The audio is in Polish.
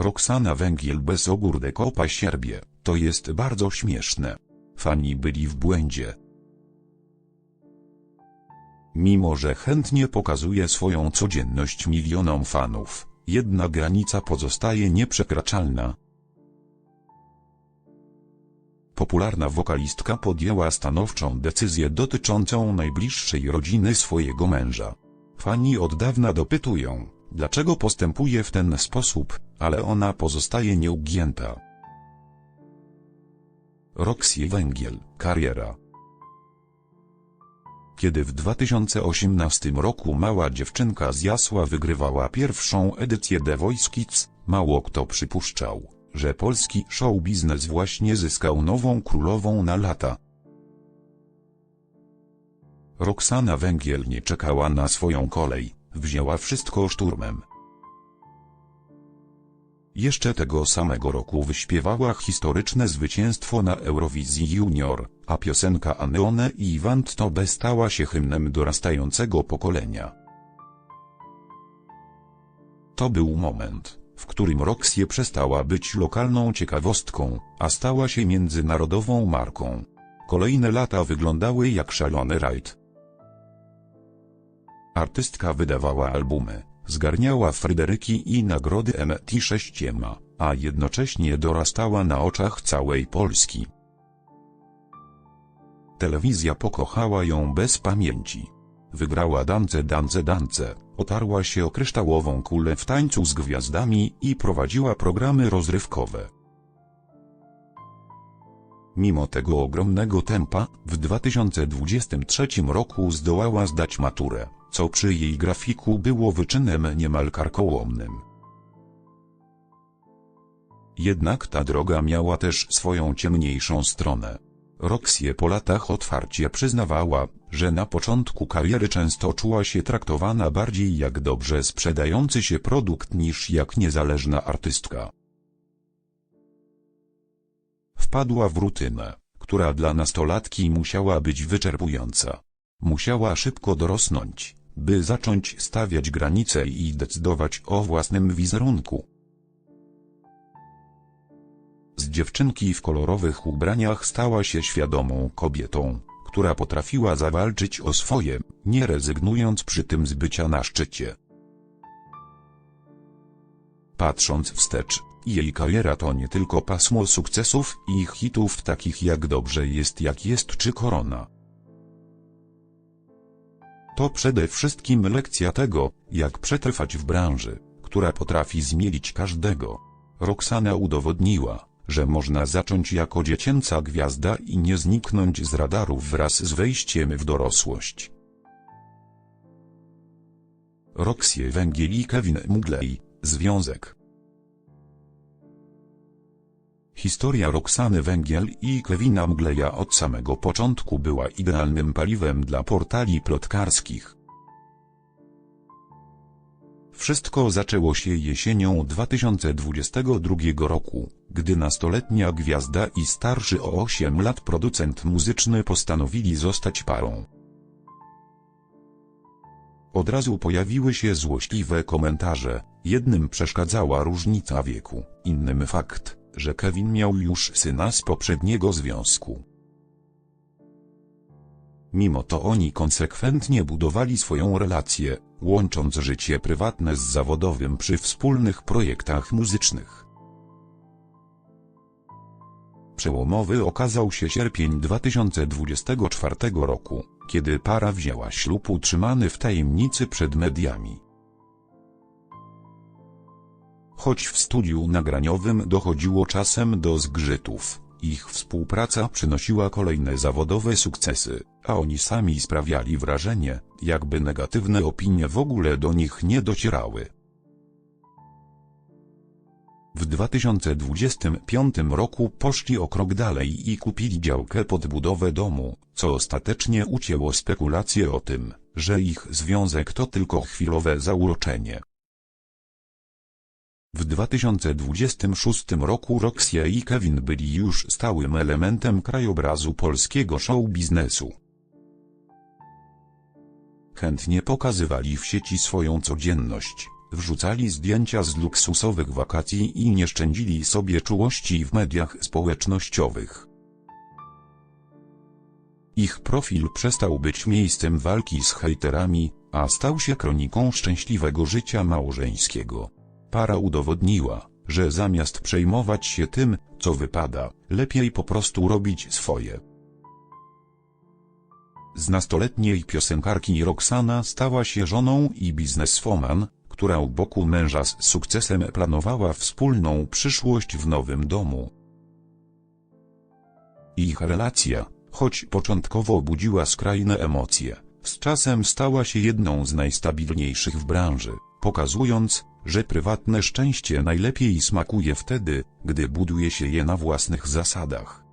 Roxana Węgiel bez ogórdek opa sierbie, to jest bardzo śmieszne. Fani byli w błędzie. Mimo że chętnie pokazuje swoją codzienność milionom fanów, jedna granica pozostaje nieprzekraczalna. Popularna wokalistka podjęła stanowczą decyzję dotyczącą najbliższej rodziny swojego męża. Fani od dawna dopytują, dlaczego postępuje w ten sposób, ale ona pozostaje nieugięta. Roxy Węgiel, kariera Kiedy w 2018 roku mała dziewczynka z Jasła wygrywała pierwszą edycję The Voice Kids, mało kto przypuszczał, że polski show biznes właśnie zyskał nową królową na lata. Roxana Węgiel nie czekała na swoją kolej, wzięła wszystko szturmem. Jeszcze tego samego roku wyśpiewała historyczne zwycięstwo na Eurowizji Junior, a piosenka Aneone i Iwant Tobe stała się hymnem dorastającego pokolenia. To był moment, w którym Roxie przestała być lokalną ciekawostką, a stała się międzynarodową marką. Kolejne lata wyglądały jak szalony rajd. Artystka wydawała albumy, zgarniała Fryderyki i nagrody MT6 a jednocześnie dorastała na oczach całej Polski. Telewizja pokochała ją bez pamięci. Wygrała Dance Dance Dance, otarła się o kryształową kulę w tańcu z gwiazdami i prowadziła programy rozrywkowe. Mimo tego ogromnego tempa, w 2023 roku zdołała zdać maturę, co przy jej grafiku było wyczynem niemal karkołomnym. Jednak ta droga miała też swoją ciemniejszą stronę. Roxie po latach otwarcie przyznawała, że na początku kariery często czuła się traktowana bardziej jak dobrze sprzedający się produkt niż jak niezależna artystka. Wpadła w rutynę, która dla nastolatki musiała być wyczerpująca. Musiała szybko dorosnąć, by zacząć stawiać granice i decydować o własnym wizerunku. Z dziewczynki w kolorowych ubraniach stała się świadomą kobietą, która potrafiła zawalczyć o swoje, nie rezygnując przy tym z bycia na szczycie. Patrząc wstecz, jej kariera to nie tylko pasmo sukcesów i hitów takich jak Dobrze jest jak jest czy Korona. To przede wszystkim lekcja tego, jak przetrwać w branży, która potrafi zmielić każdego. Roxana udowodniła, że można zacząć jako dziecięca gwiazda i nie zniknąć z radarów wraz z wejściem w dorosłość. Roxie Węgiel i Kevin Mugley, Związek Historia Roxany Węgiel i Kevina Mgleja od samego początku była idealnym paliwem dla portali plotkarskich. Wszystko zaczęło się jesienią 2022 roku, gdy nastoletnia gwiazda i starszy o 8 lat producent muzyczny postanowili zostać parą. Od razu pojawiły się złośliwe komentarze, jednym przeszkadzała różnica wieku, innym fakt, że Kevin miał już syna z poprzedniego związku. Mimo to oni konsekwentnie budowali swoją relację, łącząc życie prywatne z zawodowym przy wspólnych projektach muzycznych. Przełomowy okazał się sierpień 2024 roku, kiedy para wzięła ślub utrzymany w tajemnicy przed mediami. Choć w studiu nagraniowym dochodziło czasem do zgrzytów, ich współpraca przynosiła kolejne zawodowe sukcesy, a oni sami sprawiali wrażenie, jakby negatywne opinie w ogóle do nich nie docierały. W 2025 roku poszli o krok dalej i kupili działkę pod budowę domu, co ostatecznie ucięło spekulacje o tym, że ich związek to tylko chwilowe zauroczenie. W 2026 roku Roxie i Kevin byli już stałym elementem krajobrazu polskiego show biznesu. Chętnie pokazywali w sieci swoją codzienność, wrzucali zdjęcia z luksusowych wakacji i nie szczędzili sobie czułości w mediach społecznościowych. Ich profil przestał być miejscem walki z hejterami, a stał się kroniką szczęśliwego życia małżeńskiego. Para udowodniła, że zamiast przejmować się tym, co wypada, lepiej po prostu robić swoje. Z nastoletniej piosenkarki Roxana stała się żoną i bizneswoman, która u boku męża z sukcesem planowała wspólną przyszłość w nowym domu. Ich relacja, choć początkowo budziła skrajne emocje, z czasem stała się jedną z najstabilniejszych w branży, pokazując, że prywatne szczęście najlepiej smakuje wtedy, gdy buduje się je na własnych zasadach.